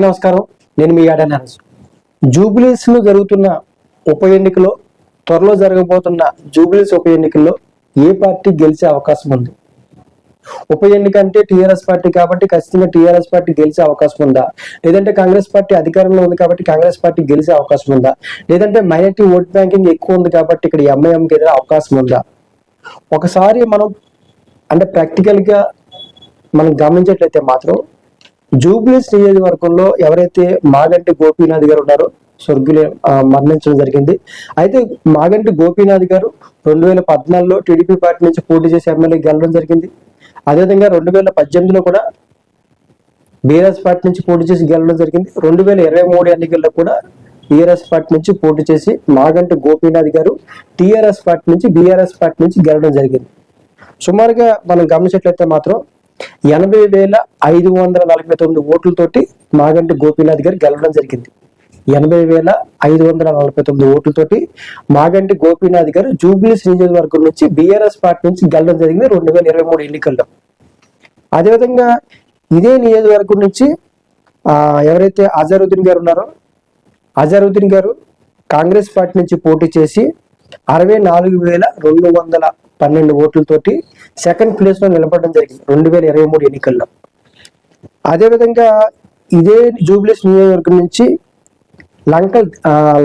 నమస్కారం. నేను మీ ఆడ నరేష్. జూబ్లీస్లో జరుగుతున్న ఉప ఎన్నికలో త్వరలో జరగబోతున్న జూబ్లీస్ ఉప ఎన్నికల్లో ఏ పార్టీ గెలిచే అవకాశం ఉంది? ఉప ఎన్నిక అంటే టీఆర్ఎస్ పార్టీ కాబట్టి ఖచ్చితంగా టీఆర్ఎస్ పార్టీ గెలిచే అవకాశం ఉందా? లేదంటే కాంగ్రెస్ పార్టీ అధికారంలో ఉంది కాబట్టి కాంగ్రెస్ పార్టీ గెలిచే అవకాశం ఉందా? లేదంటే మైనార్టీ ఓట్ బ్యాంకింగ్ ఎక్కువ ఉంది కాబట్టి ఇక్కడ ఎంఐఎంకి ఏదైనా అవకాశం ఉందా? ఒకసారి మనం అంటే ప్రాక్టికల్గా మనం గమనించేట్లయితే మాత్రం జూబ్లీస్ నియోజకవర్గంలో ఎవరైతే మాగంటి గోపీనాథ్ గారు ఉన్నారో స్వర్గులే మరణించడం జరిగింది. అయితే మాగంటి గోపీనాథ్ గారు రెండు వేల పద్నాలుగులో టీడీపీ పార్టీ నుంచి పోటీ చేసి ఎమ్మెల్యే గెలవడం జరిగింది. అదేవిధంగా రెండు వేల పద్దెనిమిదిలో కూడా బీఆర్ఎస్ పార్టీ నుంచి పోటీ చేసి గెలవడం జరిగింది. రెండు వేల ఇరవై మూడు ఎన్నికల్లో కూడా బీఆర్ఎస్ పార్టీ నుంచి పోటీ చేసి మాగంటి గోపీనాథ్ గారు టీఆర్ఎస్ పార్టీ నుంచి బీఆర్ఎస్ పార్టీ నుంచి గెలవడం జరిగింది. సుమారుగా మనం గమనించినట్లయితే మాత్రం ఎనభై వేల ఐదు వందల నలభై తొమ్మిది ఓట్లతోటి మాగంటి గోపీనాథ్ గారు గెలవడం జరిగింది. ఎనభై వేల ఐదు వందల నలభై తొమ్మిది ఓట్లతోటి మాగంటి గోపీనాథ్ గారు జూబ్లీస్ నియోజకవర్గం నుంచి బీఆర్ఎస్ పార్టీ నుంచి గెలవడం జరిగింది రెండు వేల ఇరవై మూడు ఎన్నికల్లో. అదేవిధంగా ఇదే నియోజకవర్గం నుంచి ఎవరైతే అజరుద్దీన్ గారు ఉన్నారో అజరుద్దీన్ గారు కాంగ్రెస్ పార్టీ నుంచి పోటీ చేసి అరవై నాలుగు వేల రెండు వందల పన్నెండు ఓట్లతోటి సెకండ్ ప్లేస్లో నిలబడడం జరిగింది రెండు వేల ఇరవై మూడు ఎన్నికల్లో. అదేవిధంగా ఇదే జూబ్లీస్ నియోజకవర్గం నుంచి లంకల్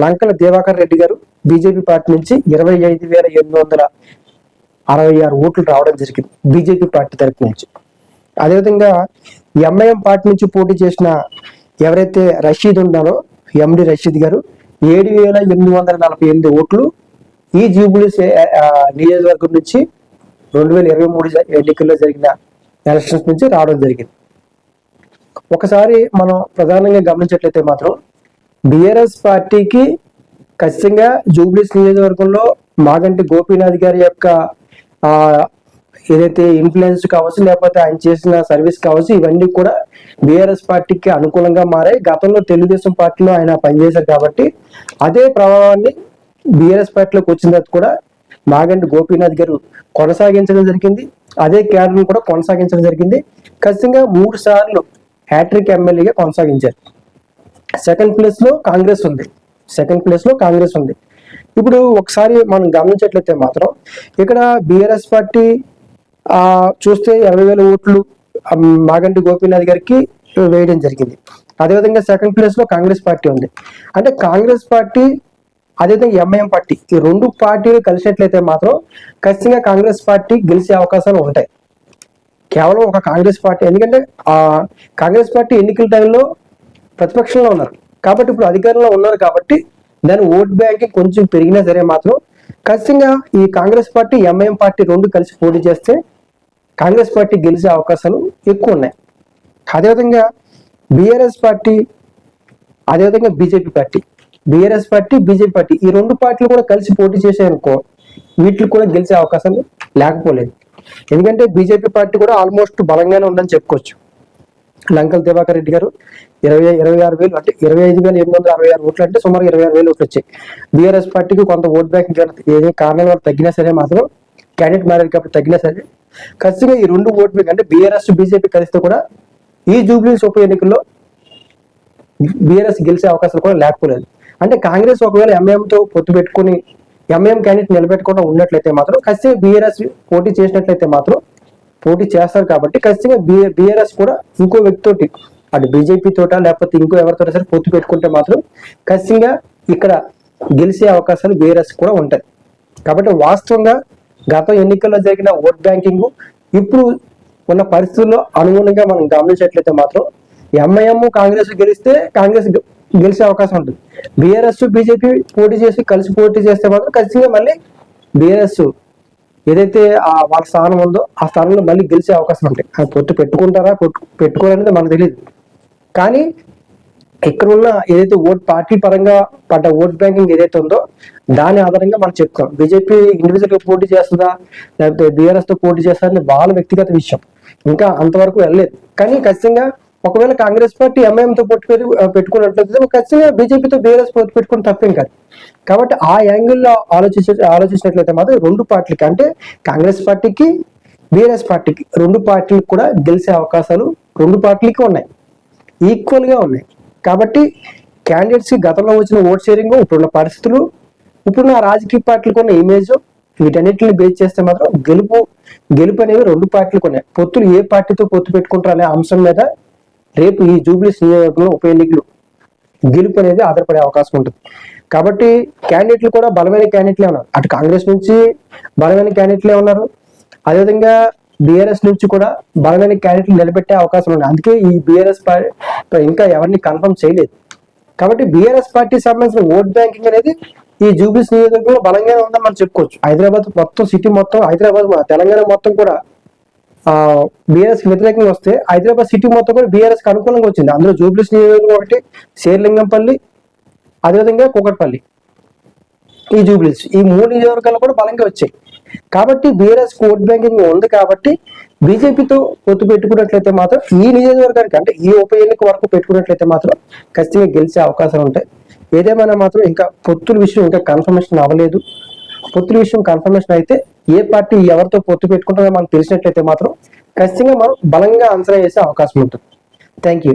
లంకల దేవాకర్ రెడ్డి గారు బీజేపీ పార్టీ నుంచి ఇరవై ఐదు వేల ఎనిమిది వందల అరవై ఆరు ఓట్లు రావడం జరిగింది బీజేపీ పార్టీ తరపు నుంచి. అదేవిధంగా ఎంఐఎం పార్టీ నుంచి పోటీ చేసిన ఎవరైతే రషీద్ ఉన్నారో ఎండి రషీద్ గారు ఏడు వేల ఎనిమిది వందల నలభై ఎనిమిది ఓట్లు ఈ జూబ్లీస్ నియోజకవర్గం నుంచి రెండు వేల ఇరవై మూడు ఎన్నికల్లో జరిగిన ఎలక్షన్స్ నుంచి రావడం జరిగింది. ఒకసారి మనం ప్రధానంగా గమనించట్లయితే మాత్రం బిఆర్ఎస్ పార్టీకి ఖచ్చితంగా జూబ్లీస్ నియోజకవర్గంలో మాగంటి గోపీనాథ్ గారి యొక్క ఆ ఏదైతే ఇన్ఫ్లుయెన్స్ కావచ్చు లేకపోతే ఆయన చేసిన సర్వీస్ కావచ్చు ఇవన్నీ కూడా బీఆర్ఎస్ పార్టీకి అనుకూలంగా మారాయి. గతంలో తెలుగుదేశం పార్టీలో ఆయన పనిచేశారు కాబట్టి అదే ప్రభావాన్ని బీఆర్ఎస్ పార్టీలోకి వచ్చిన తర్వాత కూడా మాగంటి గోపీనాథ్ గారు కొనసాగించడం జరిగింది. అదే క్యాడర్ను కూడా కొనసాగించడం జరిగింది. ఖచ్చితంగా మూడు సార్లు హ్యాట్రిక్ ఎమ్మెల్యేగా కొనసాగించారు. సెకండ్ ప్లేస్లో కాంగ్రెస్ ఉంది. సెకండ్ ప్లేస్లో కాంగ్రెస్ ఉంది. ఇప్పుడు ఒకసారి మనం గమనించట్లయితే మాత్రం ఇక్కడ బిఆర్ఎస్ పార్టీ చూస్తే ఇరవై వేల ఓట్లు మాగంటి గోపీనాథ్ గారికి వేయడం జరిగింది. అదేవిధంగా సెకండ్ ప్లేస్లో కాంగ్రెస్ పార్టీ ఉంది. అంటే కాంగ్రెస్ పార్టీ అదేవిధంగా ఎంఐఎం పార్టీ. ఈ రెండు పార్టీలు కలిసినట్లయితే మాత్రం ఖచ్చితంగా కాంగ్రెస్ పార్టీ గెలిచే అవకాశాలు ఉంటాయి. కేవలం ఒక కాంగ్రెస్ పార్టీ. ఎందుకంటే ఆ కాంగ్రెస్ పార్టీ ఎన్నికల టైంలో ప్రతిపక్షంలో ఉన్నారు. కాబట్టి ఇప్పుడు అధికారంలో ఉన్నారు కాబట్టి దాని ఓట్ బ్యాంకింగ్ కొంచెం పెరిగినా సరే మాత్రం ఖచ్చితంగా ఈ కాంగ్రెస్ పార్టీ ఎంఐఎం పార్టీ రెండు కలిసి పోటీ చేస్తే కాంగ్రెస్ పార్టీ గెలిచే అవకాశాలు ఎక్కువ ఉన్నాయి. అదేవిధంగా బీఆర్ఎస్ పార్టీ అదేవిధంగా BJP party. BRS party BJP party ఈ రెండు పార్టీలు కూడా కలిసి పోటీ చేశాయనుకో వీటికి కూడా గెలిచే అవకాశాలు లేకపోలేదు. ఎందుకంటే బీజేపీ పార్టీ కూడా ఆల్మోస్ట్ బలంగానే ఉందని చెప్పుకోవచ్చు. లంకల్ దివాకర్ రెడ్డి గారు ఇరవై ఇరవై ఆరు వేలు అంటే ఇరవై ఐదు వేల ఎనిమిది వందల అరవై ఆరు ఓట్లు అంటే సుమారు ఇరవై ఆరు వేలు ఓట్లు వచ్చాయి. బీఆర్ఎస్ పార్టీకి కొంత ఓట్ బ్యాంక్ ఏదే కారణాల వల్ల తగ్గినా సరే మాత్రం క్యాండిడేట్ మ్యారేజ్ కాబట్టి తగ్గినా సరే ఖచ్చితంగా ఈ రెండు ఓట్ బ్యాంక్ అంటే బీఆర్ఎస్ బీజేపీ కలిస్తే కూడా ఈ జూబ్లీస్ ఉప ఎన్నికల్లో బీఆర్ఎస్ గెలిచే అవకాశాలు కూడా లేకపోలేదు. అంటే కాంగ్రెస్ ఒకవేళ ఎంఐఎం తో పొత్తు పెట్టుకుని ఎంఐఎం క్యాండిడేట్ నిలబెట్టుకుండా ఉన్నట్లయితే మాత్రం ఖచ్చితంగా బీఆర్ఎస్ పోటీ చేసినట్లయితే మాత్రం పోటీ చేస్తారు కాబట్టి ఖచ్చితంగా బీఆర్ఎస్ కూడా ఇంకో వ్యక్తితోటి అటు బీజేపీ తోట లేకపోతే ఇంకో ఎవరితో సరే పొత్తు పెట్టుకుంటే మాత్రం ఖచ్చితంగా ఇక్కడ గెలిచే అవకాశాలు బీఆర్ఎస్ కూడా ఉంటాయి. కాబట్టి వాస్తవంగా గత ఎన్నికల్లో జరిగిన ఓట్ బ్యాంకింగ్ ఇప్పుడు ఉన్న పరిస్థితుల్లో అనుగుణంగా మనం గమనించినట్లయితే మాత్రం ఎంఐఎం కాంగ్రెస్ గెలిస్తే కాంగ్రెస్ గెలిచే అవకాశం ఉంటుంది. బీఆర్ఎస్ బీజేపీ పోటీ చేసి కలిసి పోటీ చేస్తే మాత్రం ఖచ్చితంగా మళ్ళీ బీఆర్ఎస్ ఏదైతే ఆ వాళ్ళ స్థానం ఉందో ఆ స్థానంలో మళ్ళీ గెలిచే అవకాశం ఉంటాయి. అది పొట్టు పెట్టుకుంటారా? పెట్టు- పెట్టుకోరనేది మనకు తెలియదు కానీ ఇక్కడ ఉన్న ఏదైతే ఓట్ పార్టీ పరంగా పడ్డ ఓట్ బ్యాంకింగ్ ఏదైతే ఉందో దాని ఆధారంగా మనం చెప్తాం బీజేపీ ఇండివిజువల్గా పోటీ చేస్తుందా? లేకపోతే బీఆర్ఎస్తో పోటీ చేస్తుందా అనేది వాళ్ళ వ్యక్తిగత విషయం. ఇంకా అంతవరకు వెళ్ళలేదు. కానీ ఖచ్చితంగా ఒకవేళ కాంగ్రెస్ పార్టీ ఎంఐఎంతో పొత్తు పెట్టుకున్నట్లయితే ఖచ్చితంగా బీజేపీతో బీఆర్ఎస్ పొత్తు పెట్టుకుని తప్పేం కాదు. కాబట్టి ఆ యాంగిల్లో ఆలోచించే ఆలోచించినట్లయితే మాత్రం రెండు పార్టీలకి అంటే కాంగ్రెస్ పార్టీకి బీఆర్ఎస్ పార్టీకి రెండు పార్టీలకు కూడా గెలిచే అవకాశాలు రెండు పార్టీలకి ఉన్నాయి. ఈక్వల్గా ఉన్నాయి. కాబట్టి క్యాండిడేట్స్కి గతంలో వచ్చిన ఓట్ షేరింగ్ ఇప్పుడున్న పరిస్థితులు ఇప్పుడున్న రాజకీయ పార్టీలకు ఉన్న ఇమేజ్ వీటన్నిటిని బేస్ చేస్తే మాత్రం గెలుపు గెలుపు అనేవి రెండు పార్టీలకు ఉన్నాయి. పొత్తులు ఏ పార్టీతో పొత్తు పెట్టుకుంటారు అనే అంశం మీద రేపు ఈ జూబ్లీస్ నియోజకవర్గంలో ఉప ఎన్నికలు గెలుపు అనేది ఆధారపడే అవకాశం ఉంటుంది. కాబట్టి క్యాండిడేట్లు కూడా బలమైన క్యాండిడేట్లే ఉన్నారు. అటు కాంగ్రెస్ నుంచి బలమైన క్యాండిడేట్లే ఉన్నారు. అదేవిధంగా బీఆర్ఎస్ నుంచి కూడా బలమైన క్యాండిడేట్లు నిలబెట్టే అవకాశం ఉంది. అందుకే ఈ బీఆర్ఎస్ పార్టీ ఇంకా ఎవరిని కన్ఫర్మ్ చేయలేదు. కాబట్టి బీఆర్ఎస్ పార్టీ సంబంధించిన ఓట్ బ్యాంకింగ్ అనేది ఈ జూబ్లీస్ నియోజకవర్గంలో బలంగానే ఉందని మనం చెప్పుకోవచ్చు. హైదరాబాద్ మొత్తం సిటీ మొత్తం హైదరాబాద్ తెలంగాణ మొత్తం కూడా బీఆర్ఎస్ వ్యతిరేకంగా వస్తే హైదరాబాద్ సిటీ మొత్తం కూడా బీఆర్ఎస్ అనుకూలంగా వచ్చింది. అందులో జూబ్లీస్ నియోజకవర్గం ఒకటి శేర్లింగంపల్లి అదేవిధంగా కూకట్పల్లి. ఈ జూబ్లీస్ ఈ మూడు నియోజకవర్గాలు కూడా బలంగా వచ్చాయి. కాబట్టి బీఆర్ఎస్ ఓట్ బ్యాంకింగ్ ఉంది కాబట్టి బీజేపీతో పొత్తు పెట్టుకున్నట్లయితే మాత్రం ఈ నియోజకవర్గానికి అంటే ఈ ఉప ఎన్నిక వరకు పెట్టుకున్నట్లయితే మాత్రం ఖచ్చితంగా గెలిచే అవకాశాలు ఉంటాయి. ఏదేమైనా మాత్రం ఇంకా పొత్తుల విషయం ఇంకా కన్ఫర్మేషన్ అవ్వలేదు. పొత్తుల విషయం కన్ఫర్మేషన్ అయితే ఏ పార్టీ ఎవరితో పొత్తు పెట్టుకుంటారో మనకు తెలిసినట్లయితే మాత్రం ఖచ్చితంగా మనం బలంగా ఆన్సర్ చేసే అవకాశం ఉంటుంది. Thank you